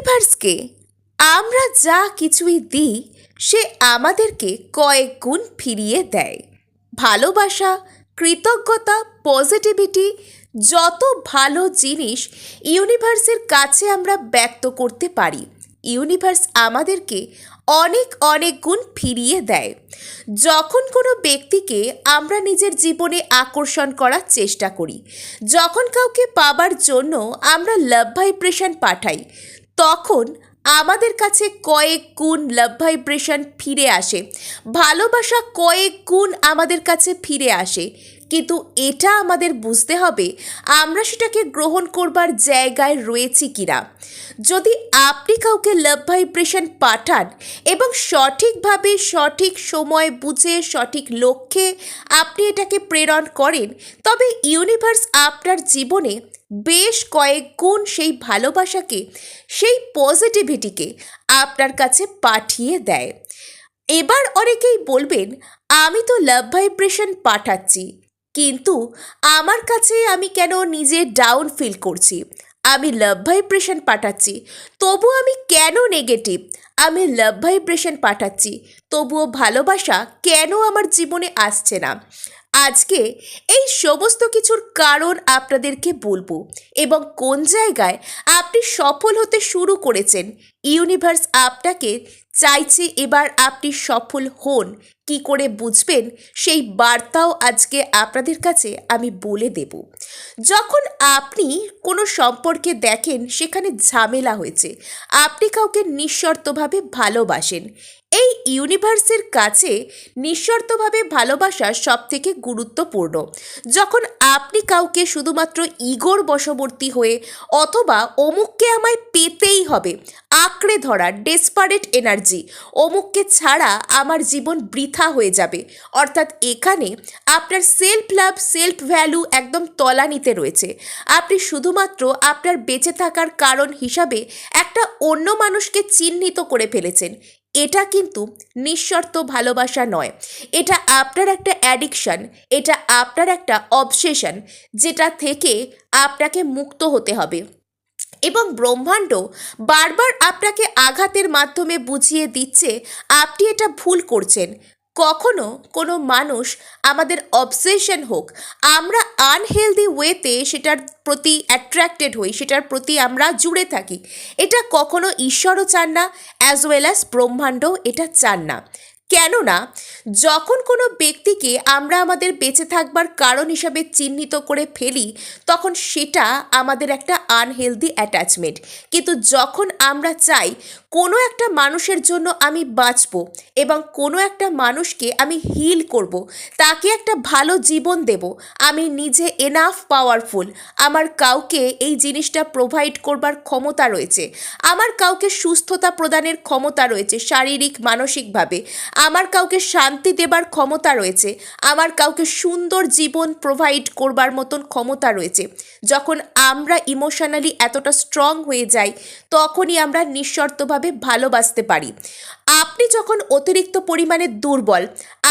ইউনিভার্সকে আমরা যা কিছুই দিই, সে আমাদেরকে কয়েক গুণ ফিরিয়ে দেয়। ভালোবাসা, কৃতজ্ঞতা পজিটিভিটি যত ভালো জিনিস ইউনিভার্সের কাছে আমরা ব্যক্ত করতে পারি ইউনিভার্স আমাদেরকে অনেক অনেক গুণ ফিরিয়ে দেয়। যখন কোনো ব্যক্তিকে আমরা নিজের জীবনে আকর্ষণ করার চেষ্টা করি, যখন কাউকে পাবার জন্য আমরা লাভ ভাইব্রেশন পাঠাই তখন আমাদের কাছে কয়েক গুণ লাভ ভাইব্রেশন ফিরে আসে। ভালোবাসা কয়েক গুণ আমাদের কাছে ফিরে আসে। কিন্তু এটা আমাদের বুঝতে হবে, আমরা সেটাকে গ্রহণ করবার জায়গায় রয়েছি কিনা। যদি আপনি কাউকে লাভ ভাইব্রেশন পাঠান এবং সঠিকভাবে সঠিক সময় বুঝে, সঠিক লক্ষ্যে আপনি এটাকে প্রেরণ করেন, তবে ইউনিভার্স আপনার জীবনে বেশ কয়েক গুণ সেই ভালোবাসাকে, সেই পজিটিভিটিকে আপনার কাছে পাঠিয়ে দেয়। এবার অনেকেই বলবেন, আমি তো লাভ ভাইব্রেশন পাঠাচ্ছি। কিন্তু আমার কাছে আমি কেন নিজে ডাউন ফিল করছি? আমি লাভ ভাইব্রেশন পাঠাচ্ছি, তবু আমি কেন নেগেটিভ আমি লাভ ভাইব্রেশন পাঠাচ্ছি, তবুও ভালোবাসা কেন আমার জীবনে আসছে না? আজকে এই সমস্ত কিছুর কারণ আপনাদেরকে বলব এবং কোন জায়গায় আপনি সফল হতে শুরু করেছেন ইউনিভার্স আপনাকে চাইছে এবার আপনি সফল হন। কি করে বুঝবেন? সেই বার্তাও আজকে আপনাদের কাছে আমি বলে দেব। যখন আপনি কোনো সম্পর্কে দেখেন, সেখানে ঝামেলা হয়েছে। আপনি কাউকে নিঃশর্তভাবে ভালোবাসেন। এই ইউনিভার্সের কাছে নিঃশর্তভাবে ভালোবাসা সব থেকে গুরুত্বপূর্ণ। যখন আপনি কাউকে শুধুমাত্র ইগোর বশবর্তী হয়ে অথবা অমুককে আমায় পেতেই হবে, আঁকড়ে ধরা ডেসপারেট এনার্জি অমুককে ছাড়া আমার জীবন বৃথা হয়ে যাবে, অর্থাৎ এখানে আপনার সেলফ লাভ সেলফ ভ্যালু একদম তলানিতে রয়েছে। আপনি শুধুমাত্র আপনার বেঁচে থাকার কারণ হিসাবে একটা অন্য মানুষকে চিহ্নিত করে ফেলেছেন। এটা কিন্তু নিঃশর্ত ভালোবাসা নয়। এটা আপনার একটা অ্যাডিকশান এটা আপনার একটা অবসেশন যেটা থেকে আপনাকে মুক্ত হতে হবে। এবং ব্রহ্মাণ্ড বারবার আপনাকে আঘাতের মাধ্যমে বুঝিয়ে দিচ্ছে, আপনি এটা ভুল করছেন। কখনো কোনো মানুষ আমাদের অবসেশন হোক, আমরা আনহেলদি ওয়েতে সেটার প্রতি অ্যাট্রাক্টেড হই, সেটার প্রতি আমরা জুড়ে থাকি। এটা কখনো ঈশ্বরও চান না অ্যাজ ওয়েল অ্যাজ ব্রহ্মাণ্ডও এটা চান না। কেননা, যখন কোনো ব্যক্তিকে আমরা আমাদের বেঁচে থাকবার কারণ হিসাবে চিহ্নিত করে ফেলি, তখন সেটা আমাদের একটা আনহেলদি অ্যাটাচমেন্ট কিন্তু যখন আমরা চাই, কোনো একটা মানুষের জন্য আমি বাঁচব এবং কোনো একটা মানুষকে আমি হিল করব, তাকে একটা ভালো জীবন দেব, আমি নিজে এনাফ পাওয়ারফুল আমার কাউকে এই জিনিসটা প্রোভাইড করবার ক্ষমতা রয়েছে, আমার কাউকে সুস্থতা প্রদানের ক্ষমতা রয়েছে, শারীরিক, মানসিকভাবে আমার কাউকে শান্তি দেবার ক্ষমতা রয়েছে, আমার কাউকে সুন্দর জীবন প্রোভাইড করবার মতন ক্ষমতা রয়েছে। যখন আমরা ইমোশনালি এতটা স্ট্রং হয়ে যাই, তখনই আমরা নিঃশর্তভাবে ভালোবাসতে পারি। আপনি যখন অতিরিক্ত পরিমাণে দুর্বল,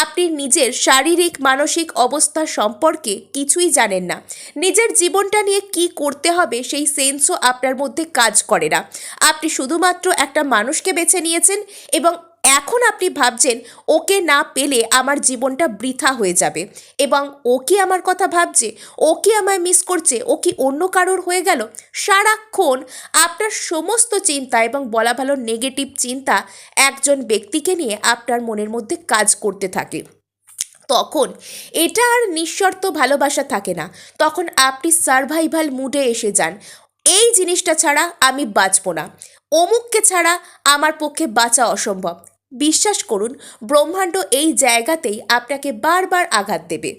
আপনি নিজের শারীরিক, মানসিক অবস্থা সম্পর্কে কিছুই জানেন না। নিজের জীবনটা নিয়ে কি করতে হবে সেই সেন্সও আপনার মধ্যে কাজ করে না। আপনি শুধুমাত্র একটা মানুষকে বেছে নিয়েছেন এবং এখন আপনি ভাবছেন, ওকে না পেলে আমার জীবনটা বৃথা হয়ে যাবে। এবং ও কি আমার কথা ভাবছে? ও কি আমায় মিস করছে? ও কি অন্য কারোর হয়ে গেল? সারাক্ষণ আপনার সমস্ত চিন্তা এবং বলা ভালো নেগেটিভ চিন্তা একজন ব্যক্তিকে নিয়ে আপনার মনের মধ্যে কাজ করতে থাকে। তখন এটা আর নিঃশর্ত ভালোবাসা থাকে না। তখন আপনি সার্ভাইভাল মুডে এসে যান। এই জিনিসটা ছাড়া আমি বাঁচবো না। অমুককে ছাড়া আমার পক্ষে বাঁচা অসম্ভব। বিশ্বাস করুন, ব্রহ্মাণ্ড এই জায়গাতেই আপনাকে বারবার আঘাত দেবে।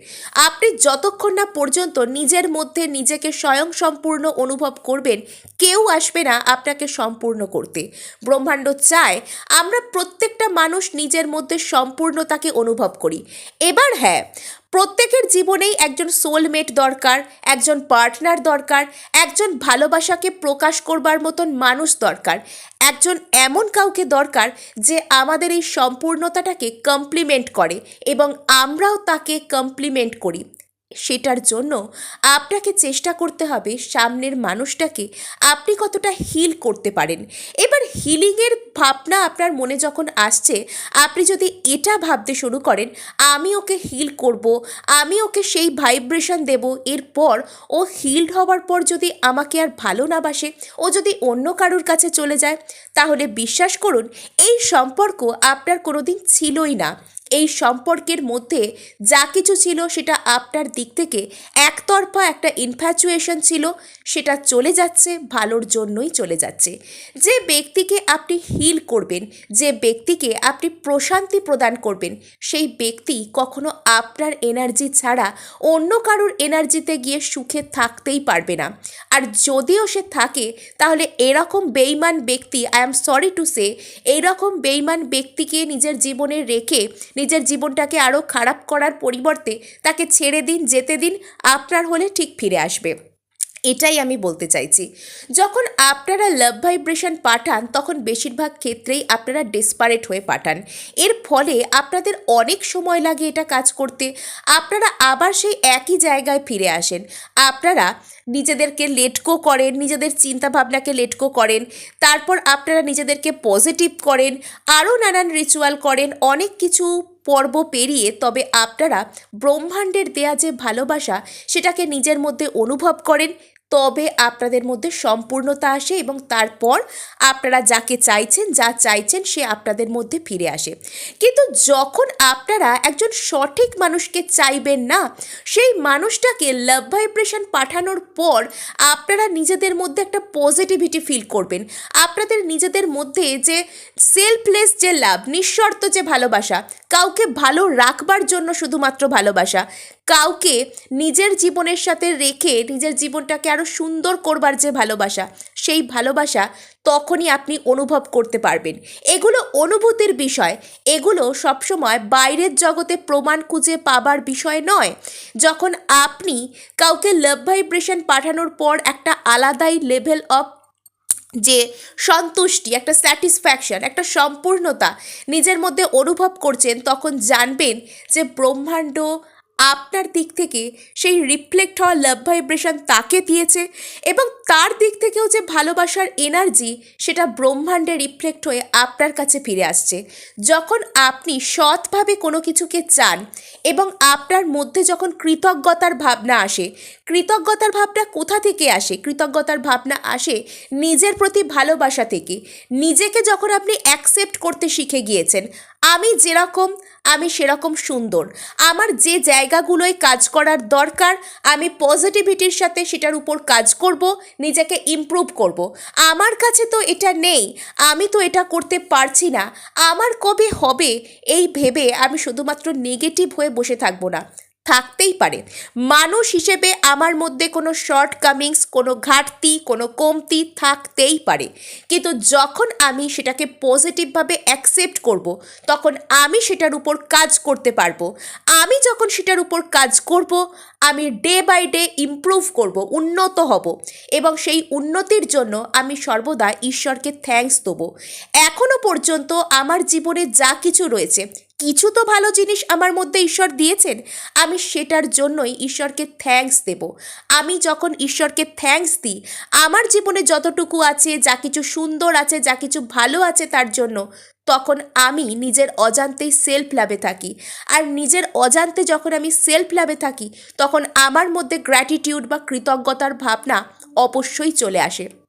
আপনি যতক্ষণ না পর্যন্ত নিজের মধ্যে নিজেকে স্বয়ং সম্পূর্ণ অনুভব করবেন, কেউ আসবে না আপনাকে সম্পূর্ণ করতে। ব্রহ্মাণ্ড চায় আমরা প্রত্যেকটা মানুষ নিজের মধ্যে সম্পূর্ণতাকে অনুভব করি। এবার হ্যাঁ প্রত্যেকের জীবনেই একজন সোলমেট দরকার, একজন পার্টনার দরকার, একজন ভালোবাসাকে প্রকাশ করবার মতন মানুষ দরকার, একজন এমন কাউকে দরকার যে আমাদের এই সম্পূর্ণতাটাকে কমপ্লিমেন্ট করে এবং আমরাও তাকে কমপ্লিমেন্ট করি। সেটার জন্য আপনাকে চেষ্টা করতে হবে সামনের মানুষটাকে আপনি কতটা হিল করতে পারেন। এবার হিলিংয়ের ভাবনা আপনার মনে যখন আসছে, আপনি যদি এটা ভাবতে শুরু করেন, আমি ওকে হিল করব, আমি ওকে সেই ভাইব্রেশন দেব, এরপর ও হিলড হওয়ার পর যদি আমাকে আর ভালো না বাসে, ও যদি অন্য কারোর কাছে চলে যায়, তাহলে বিশ্বাস করুন, এই সম্পর্ক আপনার কোনো দিন ছিলই না। এই সম্পর্কের মধ্যে যা কিছু ছিল সেটা আপনার দিক থেকে একতরফা একটা ইনফ্যাচুয়েশন ছিল, সেটা চলে যাচ্ছে, ভালোর জন্যই চলে যাচ্ছে। যে ব্যক্তিকে আপনি হিল করবেন, যে ব্যক্তিকে আপনি প্রশান্তি প্রদান করবেন, সেই ব্যক্তি কখনো আপনার এনার্জি ছাড়া অন্য কারোর এনার্জিতে গিয়ে সুখে থাকতেই পারবে না। আর যদিও সে থাকে, তাহলে এরকম বেইমান ব্যক্তি I am sorry to say এইরকম বেইমান ব্যক্তিকে নিজের জীবনে রেখে নিজের জীবনটাকে আরও খারাপ করার পরিবর্তে তাকে ছেড়ে দিন, যেতে দিন, আপনার হলে ঠিক ফিরে আসবে। এটাই আমি বলতে চাইছি। যখন আপনারা লাভ ভাইব্রেশন পাঠান, তখন বেশিরভাগ ক্ষেত্রেই আপনারা ডেসপারেট হয়ে পাঠান। এর ফলে আপনাদের অনেক সময় লাগে এটা কাজ করতে। আপনারা আবার সেই একই জায়গায় ফিরে আসেন। আপনারা নিজেদেরকে লেটকো করেন, নিজেদের চিন্তাভাবনাকে লেটকো করেন, তারপর আপনারা নিজেদেরকে পজিটিভ করেন, আরও নানান রিচুয়াল করেন, অনেক কিছু পর্ব পেরিয়ে তবে আপনারা ব্রহ্মাণ্ডের দেয়া যে ভালোবাসা সেটাকে নিজের মধ্যে অনুভব করেন তবে আপনাদের মধ্যে সম্পূর্ণতা আসে এবং তারপর আপনারা যাকে চাইছেন, যা চাইছেন সে আপনাদের মধ্যে ফিরে আসে। কিন্তু যখন আপনারা একজন সঠিক মানুষকে চাইবেন না, সেই মানুষটাকে লাভ ভাইব্রেশন পাঠানোর পর আপনারা নিজেদের মধ্যে একটা পজিটিভিটি ফিল করবেন। আপনাদের নিজেদের মধ্যে যে সেলফলেস যে লাভ নিঃশর্ত যে ভালোবাসা, কাউকে ভালো রাখবার জন্য শুধুমাত্র ভালোবাসা কাউকে নিজের জীবনের সাথে রেখে নিজের জীবনটাকে আরও সুন্দর করবার যে ভালোবাসা, সেই ভালোবাসা তখনই আপনি অনুভব করতে পারবেন। এগুলো অনুভূতির বিষয়। এগুলো সবসময় বাইরের জগতে প্রমাণ খুঁজে পাবার বিষয় নয়। যখন আপনি কাউকে লাভ ভাইব্রেশন পাঠানোর পর একটা আলাদাই লেভেল অফ যে সন্তুষ্টি, একটা স্যাটিসফ্যাকশন একটা সম্পূর্ণতা নিজের মধ্যে অনুভব করছেন, তখন জানবেন যে ব্রহ্মাণ্ড আপনার দিক থেকে সেই রিফ্লেক্ট হওয়া লাভ ভাইব্রেশন তাকে দিয়েছে এবং তার দিক থেকেও যে ভালোবাসার এনার্জি সেটা ব্রহ্মাণ্ডে রিফ্লেক্ট হয়ে আপনার কাছে ফিরে আসছে। যখন আপনি সৎভাবে কোনো কিছুকে চান এবং আপনার মধ্যে যখন কৃতজ্ঞতার ভাবনা আসে, কৃতজ্ঞতার ভাবনা কোথা থেকে আসে? কৃতজ্ঞতার ভাবনা আসে নিজের প্রতি ভালোবাসা থেকে। নিজেকে যখন আপনি অ্যাকসেপ্ট করতে শিখে গিয়েছেন, আমি যেরকম আমি সেরকম সুন্দর। আমার যে জায়গাগুলোয় কাজ করার দরকার, আমি পজিটিভিটির সাথে সেটার উপর কাজ করব, নিজেকে ইমপ্রুভ করব। আমার কাছে তো এটা নেই, আমি তো এটা করতে পারছি না। আমার কবে হবে, এই ভেবে আমি শুধুমাত্র নেগেটিভ হয়ে বসে থাকব না। থাকতেই পারে। মানুষ হিসেবে আমার মধ্যে কোনো শর্ট কামিংস কোনো ঘাটতি, কোনো কমতি থাকতেই পারে। কিন্তু যখন আমি সেটাকে পজিটিভভাবে অ্যাকসেপ্ট করব, তখন আমি সেটার উপর কাজ করতে পারব। আমি যখন সেটার উপর কাজ করব, আমি ডে বাই ডে ইমপ্রুভ করব, উন্নত হব এবং সেই উন্নতির জন্য আমি সর্বদা ঈশ্বরকে থ্যাঙ্কস দেবো। এখনও পর্যন্ত আমার জীবনে যা কিছু রয়েছে কিছু তো ভালো জিনিস আমার মধ্যে ঈশ্বর দিয়েছেন, আমি সেটার জন্যই ঈশ্বরকে থ্যাঙ্কস দেব। আমি যখন ঈশ্বরকে থ্যাঙ্কস দিই, আমার জীবনে যতটুকু আছে, যা কিছু সুন্দর আছে, যা কিছু ভালো আছে তার জন্য, তখন আমি নিজের অজান্তেই সেলফ লাভে থাকি। আর নিজের অজান্তে যখন আমি সেলফ লাভে থাকি, তখন আমার মধ্যে গ্র্যাটিটিউড বা কৃতজ্ঞতার ভাবনা অবশ্যই চলে আসে।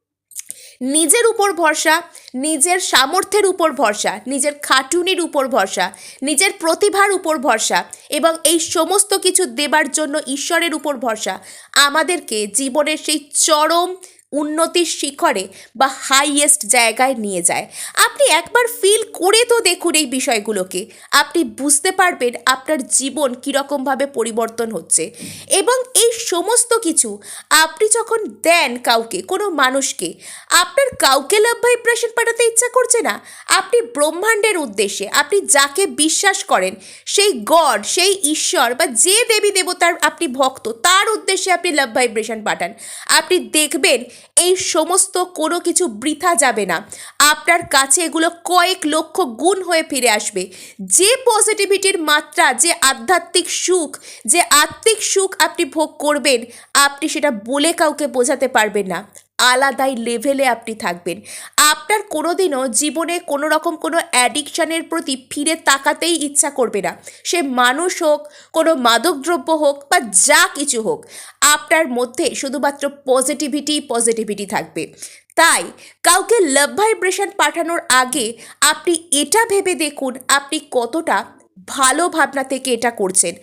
নিজের উপর ভরসা, নিজের সামর্থ্যের উপর ভরসা, নিজের খাটুনির উপর ভরসা, নিজের প্রতিভার উপর ভরসা এবং এই সমস্ত কিছু দেবার জন্য ঈশ্বরের উপর ভরসা। আমাদেরকে জীবনের সেই চরম উন্নতির শিখরে বা হাইয়েস্ট জায়গায় নিয়ে যায়। আপনি একবার ফিল করে তো দেখুন এই বিষয়গুলোকে। আপনি বুঝতে পারবেন আপনার জীবন কীরকমভাবে পরিবর্তন হচ্ছে। এবং এই সমস্ত কিছু আপনি যখন দেন কাউকে, কোনো মানুষকে, আপনার কাউকে লাভ ভাইব্রেশন পাঠাতে ইচ্ছা করছে না। আপনি ব্রহ্মাণ্ডের উদ্দেশ্যে, আপনি যাকে বিশ্বাস করেন, সেই গড, সেই ঈশ্বর বা যে দেবী দেবতার আপনি ভক্ত, তার উদ্দেশ্যে আপনি লাভ ভাইব্রেশন পাঠান। আপনি দেখবেন এই সমস্ত কোনো কিছু বৃথা যাবে না। আপনার কাছে এগুলো কয়েক লক্ষ গুণ হয়ে ফিরে আসবে। যে পজিটিভিটির মাত্রা, যে আধ্যাত্মিক সুখ, যে আত্মিক সুখ আপনি ভোগ করবেন, আপনি সেটা বলে কাউকে বোঝাতে পারবেন না। আলাদাই লেভেলে আপনি থাকবেন। আপনার কোনো দিনও জীবনে কোনো রকম কোনো অ্যাডিকশানের প্রতি ফিরে তাকাতেই ইচ্ছা করবে না। সে মানুষ হোক, কোনো মাদকদ্রব্য হোক বা যা কিছু হোক, আপনার মধ্যে শুধুমাত্র পজিটিভিটি পজিটিভিটি থাকবে। তাই কাউকে লাভ ভাইব্রেশন পাঠানোর আগে আপনি এটা ভেবে দেখুন, আপনি কতটা ভালো ভাবনা থেকে এটা করছেন।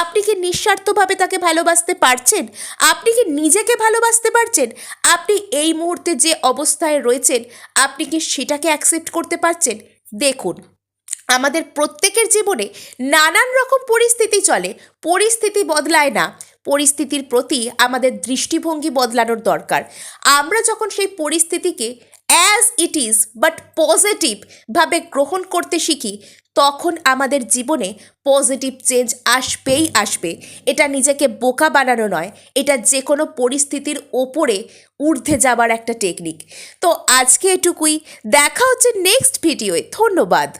আপনি কি নিঃস্বার্থভাবে তাকে ভালোবাসতে পারছেন? আপনি কি নিজেকে ভালোবাসতে পারছেন? আপনি এই মুহূর্তে যে অবস্থায় রয়েছেন, আপনি কি সেটাকে অ্যাকসেপ্ট করতে পারছেন? দেখুন, আমাদের প্রত্যেকের জীবনে নানান রকম পরিস্থিতি চলে, পরিস্থিতি বদলায় না। পরিস্থিতির প্রতি আমাদের দৃষ্টিভঙ্গি বদলানোর দরকার। আমরা যখন সেই পরিস্থিতিকে অ্যাজ ইট ইজ বাট পজিটিভভাবে গ্রহণ করতে শিখি, তখন আমাদের জীবনে পজিটিভ চেঞ্জ আসবেই আসবে। এটা নিজেকে বোকা বানানো নয়, এটা যে কোনো পরিস্থিতির ওপরে ঊর্ধ্বে যাবার একটা টেকনিক তো আজকে এটুকুই, দেখা হচ্ছে নেক্সট ভিডিওয়ে ধন্যবাদ।